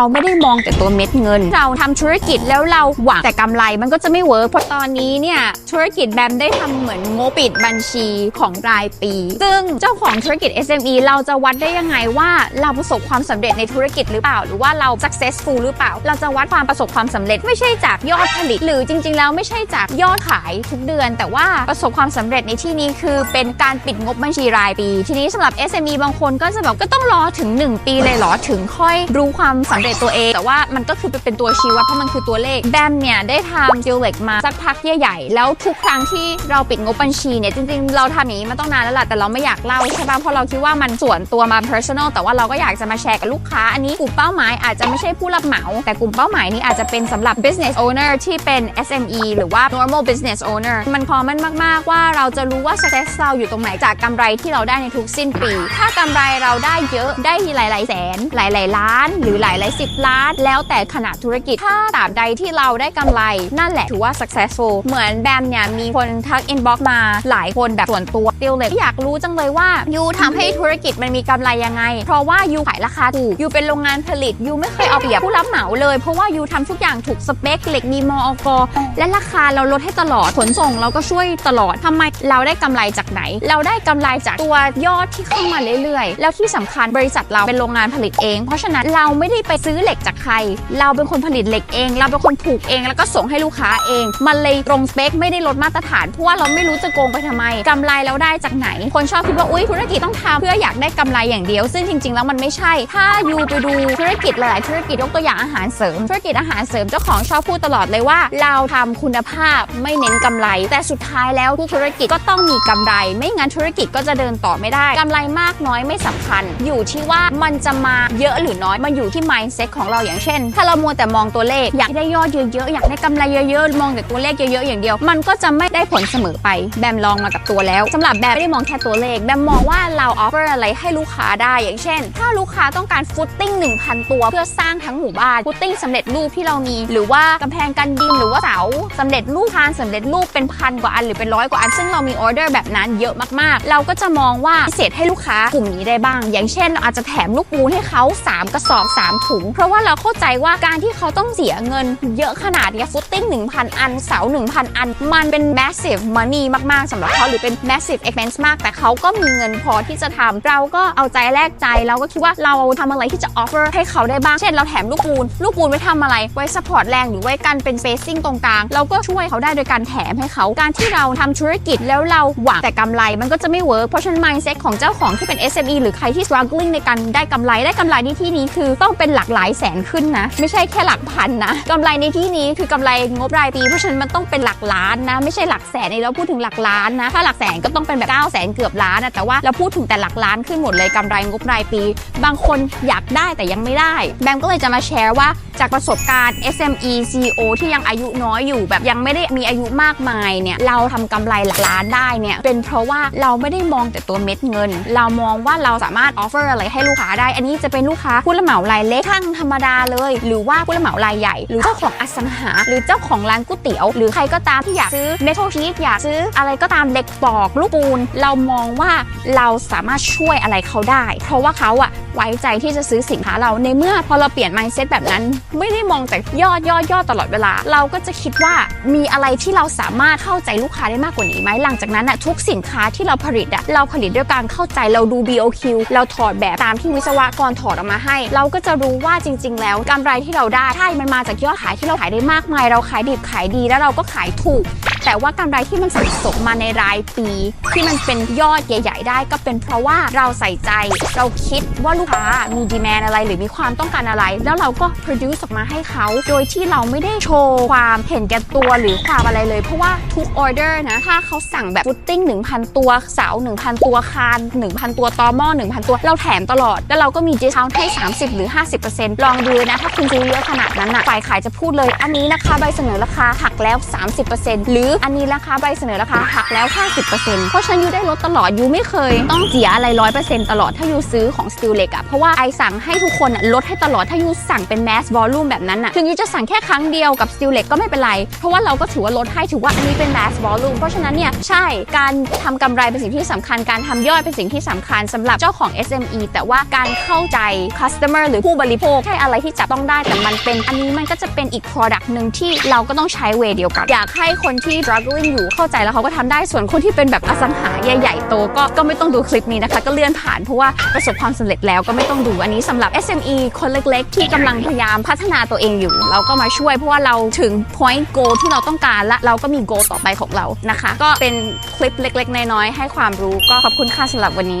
เราไม่ได้มองแต่ตัวเม็ดเงิน เราทำธุรกิจแล้วเราหวังแต่กำไรมันก็จะไม่เวิร์กเพราะตอนนี้เนี่ยธุรกิจแบมได้ทำเหมือนงบปิดบัญชีของรายปี ซึ่งเจ้าของธุรกิจ SME เราจะวัดได้ยังไงว่าเราประสบความสำเร็จในธุรกิจหรือเปล่า หรือว่าเรา successful หรือเปล่า เราจะวัดความประสบความสำเร็จไม่ใช่จากยอดผลิต หรือจริง ๆ แล้วไม่ใช่จากยอดขายทุกเดือน แต่ว่าประสบความสำเร็จในที่นี้คือเป็นการปิดงบบัญชีรายปี ทีนี้สำหรับ SME บางคนก็จะแบบก็ต้องรอถึง 1 ปีเลยเหรอถึงค่อยรู้ความสำเร็จตัวเอง แต่ว่ามันก็คือเป็นตัวชี้วัดเพราะมันคือตัวเลขแบมเนี่ยได้ทำจิลเล็กมาสักพักใหญ่ๆแล้วทุกครั้งที่เราปิดงบบัญชีเนี่ยจริงๆ เราทำอย่างนี้มาต้องนานแล้วล่ะแต่เราไม่อยากเล่าใช่ป่ะเพราะเราคิดว่ามันส่วนตัวมา personal แต่ว่าเราก็อยากจะมาแชร์กับลูกค้า อันนี้กลุ่มเป้าหมายอาจจะไม่ใช่ผู้รับเหมา แต่กลุ่มเป้าหมายนี้อาจจะเป็นสำหรับ business owner ที่เป็น SME หรือว่า normal business owner มันพอมันมากๆว่าเราจะรู้ว่า success เราอยู่ตรงไหนจากกำไรที่เราได้ในทุกสิ้นปี ถ้ากำไรเราได้เยอะได้หลายๆแสน หลาย ๆ ล้าน หรือหลายๆสิบล้าน แล้วแต่ขนาดธุรกิจ ถ้าตราบใดที่เราได้กำไรนั่นแหละถือว่า successful เหมือนแบมเนี่ยมีคนทัก inbox มาหลายคนแบบส่วนตัวติวเลยอยากรู้จังเลยว่ายูทำให้ธุรกิจมันมีกำไรยังไง เพราะว่ายูขายราคาถูกยูเป็นโรงงานผลิตยูไม่เคยเอาเปรียบผู้รับเหมาเลย เพราะว่ายูทำทุกอย่างถูกสเปคเหล็กมีมอกและราคาเราลดให้ตลอดขนส่งเราก็ช่วยตลอดทำไมเราได้กำไรจากไหน เราได้กำไรจากตัวยอดที่เข้ามาเรื่อยๆ แล้วที่สำคัญบริษัทเราเป็นโรงงานผลิตเอง เพราะฉะนั้นเราไม่ได้ไปซื้อเหล็กจากใคร เราเป็นคนผลิตเหล็กเอง เราเป็นคนผูกเอง แล้วก็ส่งให้ลูกค้าเอง มันเลยตรงสเปคไม่ได้ลดมาตรฐาน เพราะว่าเราไม่รู้จะโกงไปทำไมกำไรเราได้จากไหน คนชอบคิดว่า อุ้ยธุรกิจต้องทำเพื่ออยากได้กำไรอย่างเดียว ซึ่งจริง ๆ แล้วมันไม่ใช่ ถ้ายูไปดูธุรกิจหลายธุรกิจยกตัวอย่างอาหารเสริม ธุรกิจอาหารเสริมเจ้าของชอบพูดตลอดเลยว่า เราทำคุณภาพไม่เน้นกำไร แต่สุดท้ายแล้วทุกธุรกิจก็ต้องมีกำไร ไม่งั้นธุรกิจก็จะเดินต่อไม่ได้กำไรมากน้อยไม่สำคัญ อยู่ที่ว่ามันจะมาเยอะหรือน้อยมันอยู่ที่ mindset ของเราอย่างเช่น ถ้าเรามัวแต่มองตัวเลข อยากได้ยอดเยอะๆ อยากได้กำไรเยอะๆ มองแต่ตัวเลขเยอะๆ อย่างเดียว มันก็จะไม่ได้ผลเสมอไป แบมลองมากับตัวแล้วสำหรับแบมไม่ได้มองแค่ตัวเลข แบมมองว่าเราออฟเฟอร์อะไรให้ลูกค้าได้ อย่างเช่น ถ้าลูกค้าต้องการฟุตติ้ง1,000 ตัวเพื่อสร้างทั้งหมู่บ้าน ฟุตติ้งสำเร็จรูปที่เรามี หรือว่ากำแพงกันดิน หรือว่าเสาสำเร็จรูปคานสำเร็จรูปเป็นพันกว่าอันหรือเป็นร้อยกว่าอัน ซึ่งเรามีออเดอร์แบบนั้นเยอะมากๆ เราก็จะมองว่าพิเศษให้ลูกค้ากลุ่มนี้ได้บ้าง อย่างเช่นเราอาจจะแถมลูกปูนให้เขา 3 กระสอบ 3 ถุงเพราะว่าเราเข้าใจว่าการที่เขาต้องเสียเงินเยอะขนาดนี้ฟุตติ้ง 1,000 อัน เสา 1,000 อัน มันเป็น massive money มาก ๆสำหรับเขาหรือเป็น massive expense มาก แต่เขาก็มีเงินพอที่จะทำเราก็เอาใจแลกใจเราก็คิดว่าเราทำอะไรที่จะ offer ให้เขาได้บ้าง เช่นเราแถมลูกปูน ลูกปูนไว้ทำอะไร ไว้ support แรงหรือไว้กันเป็น spacing ตรงกลาง เราก็ช่วยเขาได้โดยการแถมให้เขา การที่เราทำธุรกิจแล้วเราหวังแต่กำไร มันก็จะไม่เวิร์กเพราะฉะนั้น mindset ของเจ้าของที่เป็น SME หรือใครที่ struggling ในการได้กำไรได้กำไรในที่นี้คือต้องเป็นหลักหลายแสนขึ้นนะ ไม่ใช่แค่หลักพันนะกำไรในที่นี้คือกำไรงบรายปี เพราะฉะนั้นมันต้องเป็นหลักล้านนะ ไม่ใช่หลักแสนนี่เราพูดถึงหลักล้านนะ ถ้าหลักแสนก็ต้องเป็นแบบ9 0 0แสนเกือบล้านนะแต่ว่าเราพูดถึงแต่หลักล้านขึ้นหมดเลยกำไรงบรายปี บางคนอยากได้แต่ยังไม่ได้ แบมก็เลยจะมาแชร์ว่าจากประสบการณ์ SME CEO ที่ยังอายุน้อยอยู่แบบยังไม่ได้มีอายุมากมายเนี่ยเราทำกำไรหลักล้านได้เนี่ยเป็นเพราะว่าเราไม่ได้มองแต่ตัวเม็ดเงิน เรามองว่าเราสามารถ offer อะไรให้ลูกค้าได้ อันนี้จะเป็นลูกค้าผู้รับเหมารายเล็กช่างธรรมดาเลย หรือว่าผู้รับเหมารายใหญ่ หรือเจ้าของอสังหา หรือเจ้าของร้านก๋วยเตี๋ยว หรือใครก็ตามที่อยากซื้อเมทัลชีตอยากซื้ออะไรก็ตามเหล็กปอกลูกปูน เรามองว่าเราสามารถช่วยอะไรเขาได้ เพราะว่าเขาอะไว้ใจที่จะซื้อสินค้าเราในเมื่อพอเราเปลี่ยน mindset แบบนั้น ไม่ได้มองแต่ยอดยอดยอดตลอดเวลา เราก็จะคิดว่ามีอะไรที่เราสามารถเข้าใจลูกค้าได้มากกว่านี้ไหมหลังจากนั้นอะทุกสินค้าที่เราผลิตอะเราผลิตด้วยการเข้าใจเราดู BOQ เราถอดแบบตามที่วิศวกรถอดออกมาให้ เราก็จะรู้ว่าจริง ๆ แล้วกำไรที่เราได้ใช่มันมาจากยอดขายที่เราขายได้มากมาย เราขายดิบขายดีแล้วเราก็ขายถูกแต่ว่ากำไรที่มันสะสมมาในรายปีที่มันเป็นยอดใหญ่ ๆ ได้ ก็เป็นเพราะว่าเราใส่ใจเราคิดว่าลูกค้ามีดีแมนอะไร หรือมีความต้องการอะไร แล้วเราก็ produce ออกมาให้เขา โดยที่เราไม่ได้โชว์ความเห็นแก่ตัวหรือความอะไรเลย เพราะว่าทุกออเดอร์นะถ้าเขาสั่งแบบฟุตติ้ง1,000 ตัวเสา1,000 ตัวคาน 1,000 ตัวตอหม้อ1,000 ตัว เราแถมตลอด แล้วเราก็มี discount ให้ 30 หรือ 50%ลองดูนะ ถ้าคุณซื้อเยอะขนาดนั้นนะฝ่ายขายจะพูดเลยอันนี้นะคะใบเสนอราคาหักแล้ว 30%หรืออันนี้ราคาใบเสนอราคาหักแล้ว 50%เพราะฉะนันยูได้ลดตลอดยูไม่เคย ต้องเสียอะไร100%ตลอดถ้ายูซื้อของ Steel เล็กอะเพราะว่าไอสั่งให้ทุกคนลดให้ตลอดถ้ายูสั่งเป็น mass volume แบบนั้นอะถึงยูจะสั่งแค่ครั้งเดียวกับ Steel เล็กก็ไม่เป็นไร เพราะว่าเราก็ถือว่าลดให้ถือว่าอันนี้เป็น mass volume เพราะฉะนั้นเนี่ยใช่การทำกำไรเป็นสิ่งที่สำคัญการทำยอดเป็นสิ่งที่สำคัญสำหรับเจ้าของ SME แต่ว่าการเข้าใจ customer หรือผู้บริโภคใช่อะไรที่จับต้องได้แต่มันเป็นอันนี้มันก็จะเป็นอีก product หนึ่งที่เราก็ต้องใช้เวเดียวกันอยากให้คนที่ struggling อยู่เข้าใจแล้วเขาก็ทำได้ส่วนคนที่เป็นแบบอสังหาใหญ่ๆโตก็ก็ไม่ต้องดูคลิปนี้นะคะ ก็เลื่อนผ่านเพราะว่าประสบความสำเร็จแล้วก็ไม่ต้องดูอันนี้สำหรับ SME คนเล็กๆ ที่กำลังพยายามพัฒนาตัวเองอยู่ เราก็มาช่วยเพราะว่าเราถึง point goal ที่เราต้องการและเราก็มี goal ต่อไปของเรานะคะ ก็เป็นคลิปเล็กๆ น้อยๆให้ความรู้ก็ขอบคุณค่ะสำหรับวันนี้